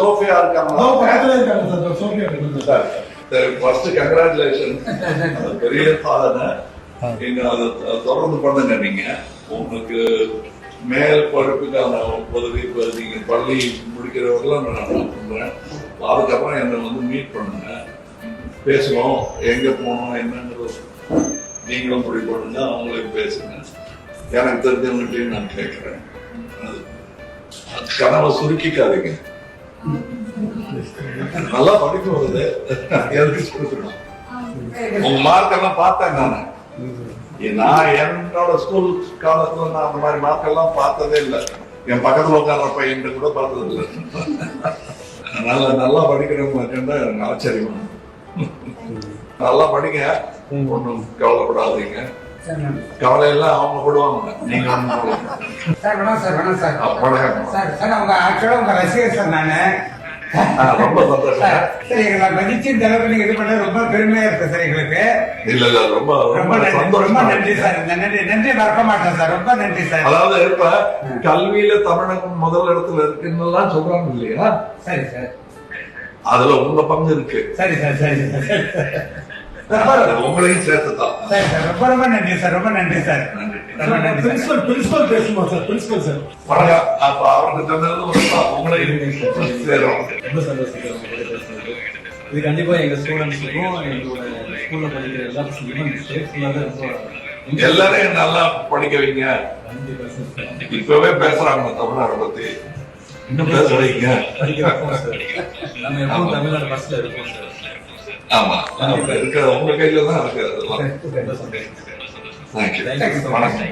Sofia அதோ இருக்காங்க பக்கத்துல இருக்காங்க சார் சோஃபியா இருக்கு சார் ஃபர்ஸ்ட் கங்க்ராச்சுலேஷன் பெரிய சாதனை. நீங்க அதை தொடர்ந்து பண்ணுங்க நீங்க. உங்களுக்கு மேல் படிப்புக்கான உதவி இப்ப நீங்க பள்ளி முடிக்கிறவரெல்லாம் நான் பண்றேன் அதுக்கப்புறம் என்னை வந்து மீட் பண்ணுங்க. பேசுவோம். எங்க போகணும் என்னங்கிறது நீங்களும் முடிவு பண்ணுங்க அவங்களையும் பேசுங்க. எனக்கு தெரிஞ்சவங்ககிட்டயும் நான் கேட்கிறேன். அது- கனவை சுருக்கிக்காதீங்க. நல்லா படிக்க வருது. எதுக்கு சுருக்கணும் உங்க மார்க் எல்லாம் பார்த்தேன் நான். நான் என்னோட ஸ்கூல் காலத்துல நான் அந்த மாதிரி மார்க் எல்லாம் பார்த்ததே இல்லை. என் பக்கத்துல உட்கார்ற பையன் கூட பார்த்தது இல்லை. நல்லா நல்லா படிக்கிறவங்க கண்டா எனக்கு ஆச்சரியமா நல்லா படிங்க. ஒன்றும் கவலைப்படாதீங்க. கவலை எல்லாம் அவங்க போடுவாங்க. நீங்க சார் வணக்கம் சார் வணக்கம் சார். வணக்கம். சார் சார் உங்க ஆக்சுவலா உங்க ரசிகர் சார் நானு. ரொம்ப சந்தோஷம். சார் எங்களை மதிச்சு இந்த அளவுக்கு நீங்க இது பண்ண ரொம்ப பெருமையா இருக்கு சார் எங்களுக்கு. இல்ல இல்ல ரொம்ப ரொம்ப ரொம்ப நன்றி. சார். இந்த நன்றி நன்றி மறக்க மாட்டேன் சார். ரொம்ப நன்றி சார். அதாவது இப்ப கல்வியில தமிழகம் முதல் இடத்துல இருக்குன்னு எல்லாம் சொல்றாங்க இல்லையா? சரி சார். அதுல உங்க பங்கு இருக்கு. சரி சார் சரி சார். உங்களையும் சேர்த்துதான் சரி சார் ரொம்ப நன்றி சார் ரொம்ப நன்றி சார். நன்றி. ரொம்ப நன்றி சார். பிரின்சிபல் பிரின்சிபல் பேசுமா சார் பிரின்சிபல் சார். வணக்கம் அப்ப அவருக்கு தந்தது ஒரு பா- உங்களையும் சேரும். ரொம்ப சந்தோஷம் இது கண்டிப்பா எங்க ஸ்டூடெண்ட்ஸுக்கும் எங்களோட ஸ்கூல்ல படிக்கிற எல்லா பசங்களுக்கும் இந்த ஸ்டேட் ஃபுல்லாக ரொம்ப எல்லாரையும் நல்லா படிக்க வைங்க. இப்பவே பேசுறாங்க தமிழ்நாடு பத்தி. இன்னும் பேச வைங்க நம்ம எப்பவும் தமிழ்நாடு பஸ்ல சார். ஆமா. இருக்கிற உங்க கையில தான் இருக்கு. வணக்கம்